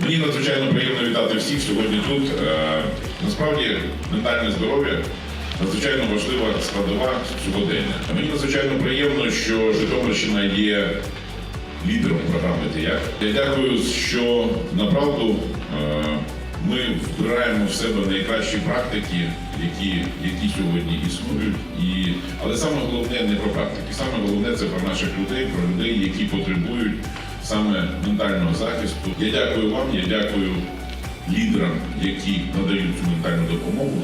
Мені надзвичайно приємно вітати всіх сьогодні тут. Е, Насправді ментальне здоров'я надзвичайно важлива складова сьогодення. Мені надзвичайно приємно, що Житомирщина є лідером програми «Тияк». Я дякую, що направду е, ми вбираємо в себе найкращі практики, які, які сьогодні існують. І, але саме головне не про практики, саме головне це про наших людей, про людей, які потребують саме ментального захисту. Я дякую вам, я дякую лідерам, які надають цю ментальну допомогу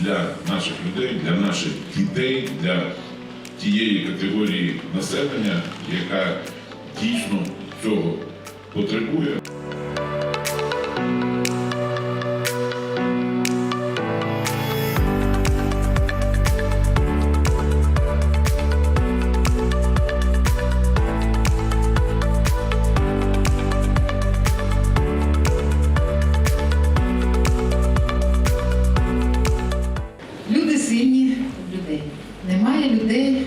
для наших людей, для наших дітей, для тієї категорії населення, яка дійсно цього потребує. Немає людей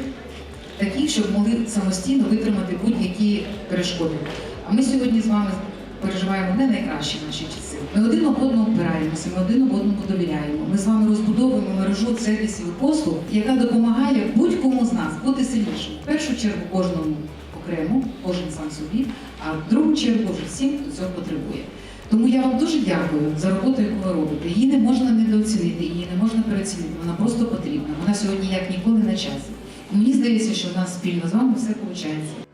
таких, щоб могли самостійно витримати будь-які перешкоди. А ми сьогодні з вами переживаємо не найкращі наші часи. Ми один об одного опираємося, ми один об одному довіряємо. Ми з вами розбудовуємо мережу сервісів і послуг, яка допомагає будь-кому з нас бути сильнішим. В першу чергу кожному окремо, кожен сам собі, а в другу чергу всім, хто цього потребує. Тому я вам дуже дякую за роботу, яку ви робите. Її не можна недооцінити, її не можна переоцінити. Вона просто потрібна. Вона сьогодні як ніколи на часі. Мені здається, що в нас спільно з вами все виходить.